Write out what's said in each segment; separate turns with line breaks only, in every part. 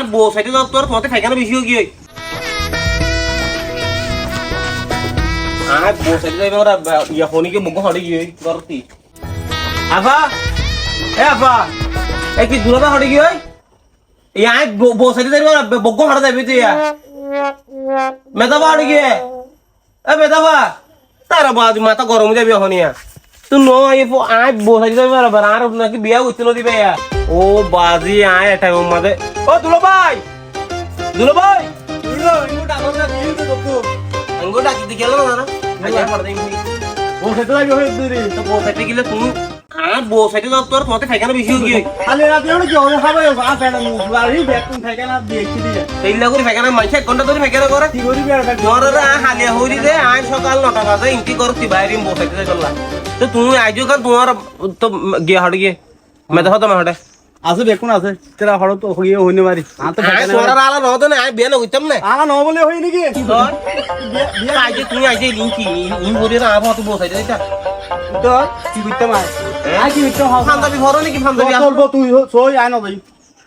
আর বউ সাইডে যাও তোর তোমাতে ফাইখানা বেশি হয়ে। গিয়ে আর গিয়ে এ আফা! এ কি দূরতা হড়ে গিয়ে ইয়া বউ সাইডে যাইবে ওরা বগ্গ হড়ে যাইবে তুই মেধাবা হড়ে গিয়ে এ মেধাবা তার বাদ মাথা গরম যাবে হনিয়া তুই ন আই আয় বউ সাইডে যাইবে আর আর নাকি বিয়া করছিল দিবে ইয়া ও বাজি আয় এটা মাঝে ও দুলো ভাই দুলো ভাই আঙ্গো ডাকি দি গেল না আইয়া পড় দেই
বউ খেতে লাগবে দূরে
তো বউ গেলে তুমি আর বউ যাও তোর তোমাতে ফাইখানা বেশি হয়ে গিয়ে
খালি রাতে ওটা কি হবে খাবে আ ফেলা মুখ বাড়ি বেকুন থাকে না দেখছি দিয়ে
এইলা করে ফাইখানা মাইছে এক ঘণ্টা ধরে ফাইখানা করে
কি করি বেড়া
আ সকাল নটা বাজে ইনতি করতি বাইরে বউ সাইডে তো তুমি আইজো কার তোমার তো গিয়ে হড় গিয়ে মে দেখো তোমার হড়ে
আছে বেকুন আছে তেরা হড় তো হইয়ে হইনে পারি আ তো
সোনার আলা নহতো না? আয় বিয়া নগিতাম না?
আ ন বলে হই নাকি?
তোর আইজে তুমি আইজে লিংকি ইন বলি না আবো তো বউ সাইডে দিতা
তো কি করতে মাই আ কি হবে
ফান্দাবি ভরো নাকি ফান্দাবি
চলবো তুই সই আই না ভাই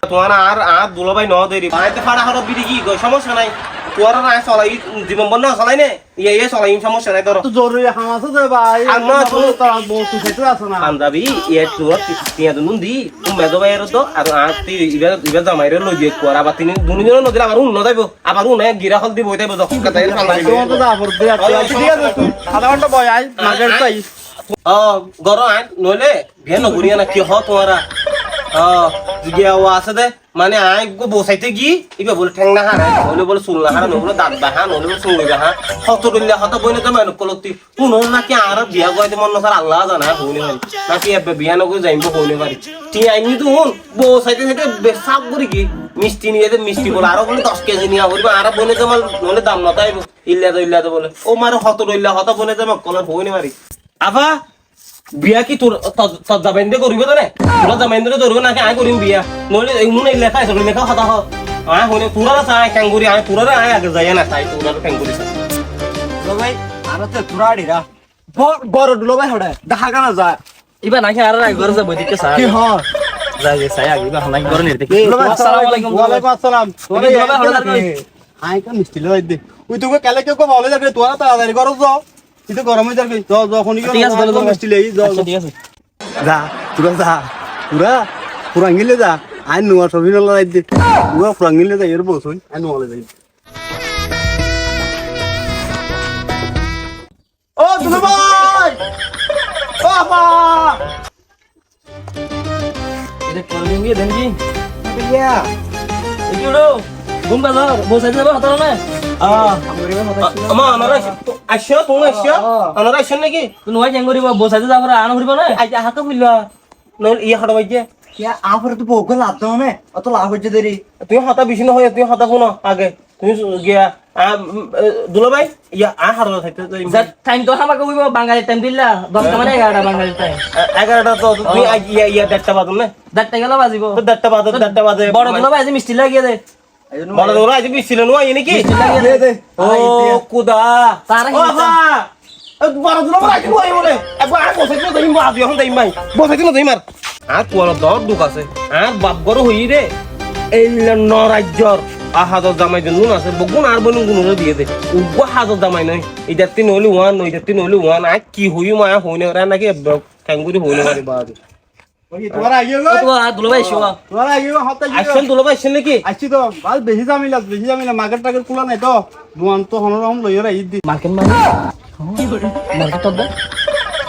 তোমার আর আর দুলাভাই ন দেরি বাড়িতে ফাড়া হলো বিড়ি কি সমস্যা নাই। তোর আর আয় চলাই জীবন বন্ধ চলাই নে। ইয়ে ইয়ে চলাই সমস্যা নাই তোর
জরুরি হাম আছে তো ভাই
আমার তো-
তোর বউ তুই আছে না।
পাঞ্জাবি ইয়ে তোর তিয়া দুনুন দি তুমি মেজো ভাইয়ের তো আর আর তুই ইবার ইবার জামাইরে লই যে কর আবার তিনি দুনুজন নদীর আবার উন্ন যাইব আবার উন্ন গিরা হল দিব তাইব যখন কাতাই পাঞ্জাবি
তো যাবর দে ঠিক আছে তুই আধা ঘণ্টা বয় আই মার্কেট তাই
ও গর আয় নইলে বিয়ে নগরিয়া না কি হ তোমারা ও মানে আয় গো বসাইতে গি ইবা বলে ঠেং না হারা নইলে বলে চুল না হারা নইলে দাঁত বাহা নইলে বলে চুল বাহা হত দিল্লা হত বইনে তো মানে কলতি। কোন নাকি আর বিয়া গইতে মন নসার আল্লাহ জানা হইনি পারি নাকি এবে বিয়া নগর যাইব হইনি পারি তি আইনি তো হুন, বসাইতে থেকে বেসাব করি কি, মিষ্টি নিয়ে দে মিষ্টি বলে আরও বলে দশ কেজি নিয়ে করিব আর বনে তো নইলে দাম নতাইব ইল্লা তো ইল্লা তো বলে। ও মারে হত রইল্লা হত বনে তো কলার হইনি পারি আফা বিয়া কি তোর তোর দিয়ে করিব তো নে তোরা দিয়ে ধরব নাকি আয় করিম বিয়া। নইলে এই লেখা আছে লেখা কথা হ আয় হইনে তোরা চাই ক্যাঙ্গুরি আয় তোরা আয় আগে যাই না চাই তোরা ক্যাঙ্গুরি চাই।
ভাই আর তো তুরাড়িরা বড় দুলো ভাই হড়ে দেখা কানা যায়।
ইবা নাকি আর রাগ করে যাব দিকে স্যার
কি হয়
যাই যাই সাই আগে হালাই করে নিতে
ভাই
আসসালামু আলাইকুম
ওয়ালাইকুম আসসালাম।
তুমি দুলো ভাই হড়ে
আই কা? মিষ্টি লই দে ওই তোকে কালে কেউ কো বলে যাবে তোরা তাড়াতাড়ি করো যাও কিন্তু গরমে যাবে। যাও যাও খনি
ঠিক আছে, তাহলে
মিষ্টি লই যা তোরা যা পুরা পুরা গিলে যা। আই নোয়া ছবি নলাই দে। পুরা পুরা গিলে এর বস আই নোয়া যাই ও দুলো ভাই! ও আপা!
এটা করবি গিয়ে দেন কি
ইয়া
এগুলো ঘুম বাজার বসে যাবে হতার না
আমা আনারা
টাইম তো আমাকে কইব বাঙালি টাইম দিলা। দশটা মানে এগারোটা বাঙালি টাইম
এগারোটা তো তুমি ইয়া ইয়া দেড়টা না?
বাজিব?
তো দেড়টা বাজে বাজে।
বড় দুলাবাই মিষ্টি লাগিয়ে দেয়
বড় দৌড়া আজ বিশ ছিল নো আই নাকি ও কুদা
তারা
বড় বলে একবার আর এখন দেই মাই মার আর দর আছে আর বাপ গরু হই রে এই ন রাজ্যর আহাদর জামাই যে নুন আছে বগুন আর বনুন গুনুন দিয়ে দে হাজর জামাই নয় এটা তিন হলি ওয়ান নয় এটা তিন হলি ওয়ান আর কি হই মায়া হইনে রে নাকি ঠ্যাঙ্গুরি হইনে মারি বাদ
মার্কেট টার্গেট খোলা নাই তো। দুয়ান তো হনরম লই দি।
মার্কেট মানে? মার্কেট তো দে।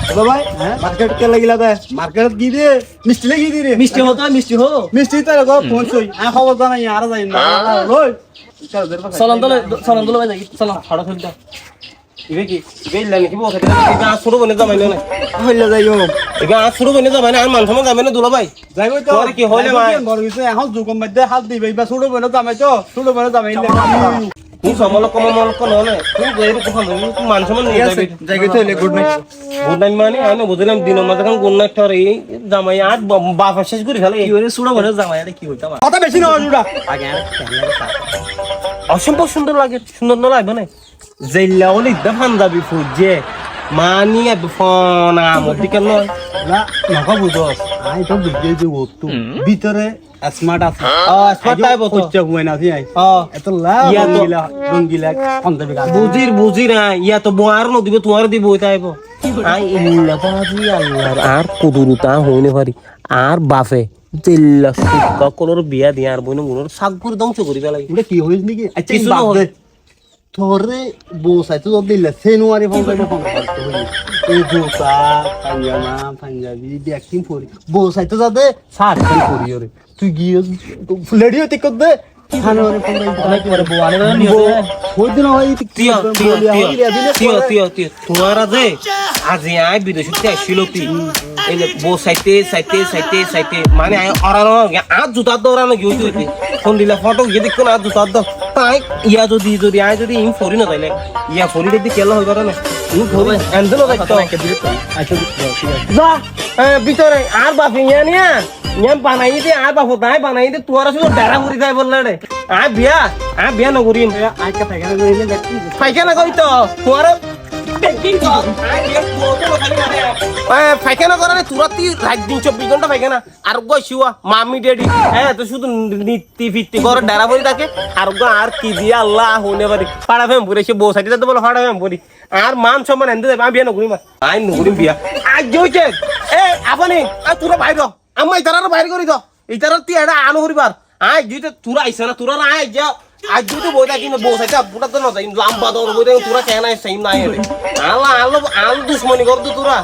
হ্যালো ভাই মার্কেট কে লাগিলা দে মার্কেট কি দে? মিষ্টি লাগি দি রে
মিষ্টি হতো মিষ্টি হো
মিষ্টি তো গো ফোন সই আ খবর জানাই আর যাই না লই
চলন তো চলন তো ভাই যাই চলন
হাড়া খুলতা ইবে কি ইবে ইল্লা নাকি বসে ইবে আর শুরু বনে জামাই না
হইলে যাই ও
ইবে আর শুরু বনে জামাই না? আর মান সময় যাবে না দুলো ভাই
যাই তো।
তোর কি হইলে ভাই?
বড় হইছে এখন যুগম মধ্যে হাত দিবে বা ছোট বনে জামাই তো ছোট বনে জামাই ইলে
তুই সমল কম মল কো নলে তুই কো মান সময় নিয়ে যাবি।
যাই তো গুড নাইট
গুড নাইট মানে আমি বুঝলাম দিন মাঝে কাম গুড নাইট তোর এই জামাই আর বাপ শেষ করে ফেলে
কি হইরে বনে জামাই কি হইতা
কথা বেশি না জুড়া
আগে আর
অসম্ভব সুন্দর লাগে সুন্দর না লাগবে না? জেল্লা হলে ইদ্দা ফান যাবি ফুজে মানি ফোন আমদি কেন
না? নকা আই তো বুঝে যে ওতু ভিতরে স্মার্ট আছে।
ও স্মার্ট টাইপ হতো
হচ্ছে হুয়ে না আই।
ও
এত লা
ইয়া তো-
রঙ্গিলা রঙ্গিলা
বুঝির বুঝির ইয়া তো বোয়ার ন দিবে তোমার দিব তাইব আই ইল্লা বাজি আল্লাহর। আর কুদুরুতা হইনে পারি। আর বাফে। তেল্লা সুক্কা কলর বিয়া দিয়া আর বইন গুনোর সাগুর ধ্বংস করি পেলাই
এটা কি হইছ নাকি? আচ্ছা
কিছু
কিছু
নহল।
না তোরে তো দিলে সেনুয়ারি ফোন করে ফোন করতে হইল এই জোতা পাঞ্জামা পাঞ্জাবি ব্যাকিং পরি। বসাই তো যাতে সাত দিন পরি ওরে। তুই গিয়ে কর দে। খানোরে ফোন
অনেক পরে বউ আনে
দিন
আজি আই বিদেশ থেকে আসছিল তুই। এই যে বো সাইতে সাইতে সাইতে সাইতে মানে আই অরানো আর জুতার দৌড়ানো গিয়ে হইতে ফোন দিলে ফটো গিয়ে দেখো না জুতার দর তাই ইয়া যদি যদি আই যদি ইম ফরি না তাইলে। ইয়া ফরি দেখতে কেলা হই পারে না ইম ফরি
আচ্ছা আছে।
যা এ, ভিতরে আর বাপি ইয়া নিয়া। ইয়া বানাই দে আর বাপ তাই বানাই দে তোরা শুধু ডেরা করি তাই বললে রে। আ বিয়া নকরিম কই তো তোরা করারে রাত দিন, চব্বিশ ঘণ্টা পাইখানা আর গো শিওয়া, মামি, ডেডি। হ্যাঁ তো শুধু নীতি ফিত্তি করে ডেরা ভরি থাকে আর গো আর কি দিয়ে আল্লাহ হনে পারি। পাড়া ফেম পুরে, সে বউ সাইডে তো বলো পাড়া ফেম পুরি। আর মান সম্মান এনতে দেবে, আমি বিয়া নকরি মা। আই নকরি বিয়া। আজ হইছে? এ, আপনি আর তোরা বাইর আমি ইতারা বাইর করি তো ইতারা তুই এটা আনো করিবার আই যেটা তোরা আইছে না, তোরা না আই যা আজ যদি বই থাকি বউ সাইডে পুরা তো না যাই লাম্বা দৌড় বই থাকি তোরা কেন সেম না আলো আলো আলো দুশ্মনী কর তো তোরা।